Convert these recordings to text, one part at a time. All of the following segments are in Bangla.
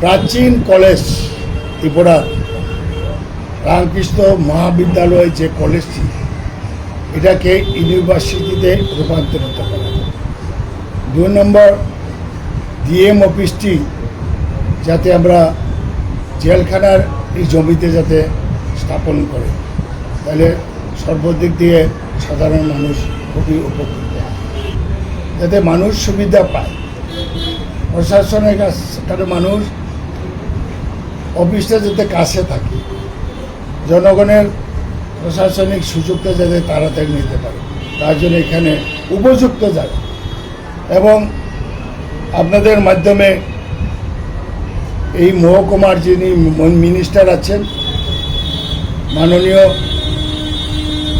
প্রাচীন কলেজ ত্রিপুরার রামকৃষ্ণ মহাবিদ্যালয় যে কলেজটি, এটাকে ইউনিভার্সিটিতে রূপান্তরিত করা দুই নম্বর ডিএম অফিসটি, যাতে আমরা জেলখানার এই জমিতে যাতে স্থাপন করে, তাহলে সর্বদিক দিয়ে সাধারণ মানুষ খুবই উপকৃত। যাতে মানুষ সুবিধা পায়। প্রশাসনের কাছে মানুষ অফিসটা যাতে কাছে থাকে, জনগণের প্রশাসনিক সুযোগটা যাতে তাড়াতাড়ি নিতে পারে, তার জন্য এখানে উপযুক্ত জায়গা। এবং আপনাদের মাধ্যমে এই মহকুমার যিনি মিনিস্টার আছেন, মাননীয়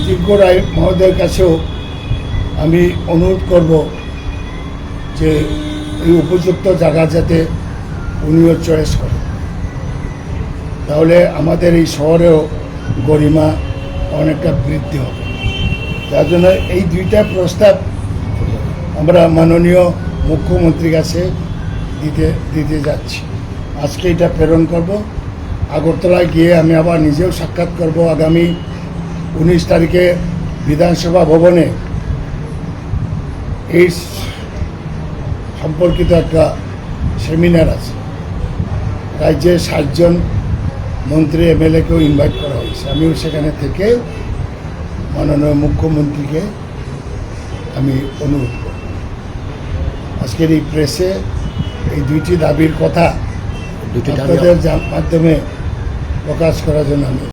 তীব্র রায় মহোদয়ের কাছেও আমি অনুরোধ করব যে এই উপযুক্ত জায়গা যাতে উনিও চয়েস করেন। তাহলে আমাদের এই শহরেও গরিমা অনেকটা বৃদ্ধি হবে। যার জন্য এই দুইটা প্রস্তাব আমরা মাননীয় মুখ্যমন্ত্রীর কাছে দিতে দিতে যাচ্ছি। আজকে এটা প্রেরণ করব। আগরতলায় গিয়ে আমি আবার নিজেও সাক্ষাৎ করব আগামী উনিশ তারিখে বিধানসভা ভবনে। এই সম্পর্কিত একটা সেমিনার আছে। রাজ্যের ষাটজন মন্ত্রী এমএলএকেও ইনভাইট করা হয়েছে। আমিও সেখানে থেকে মাননীয় মুখ্যমন্ত্রীকে আমি অনুরোধ করব। আজকের এই প্রেসে এই দুইটি দাবির কথা দুটি আপনাদের মাধ্যমে প্রকাশ করার জন্য আমি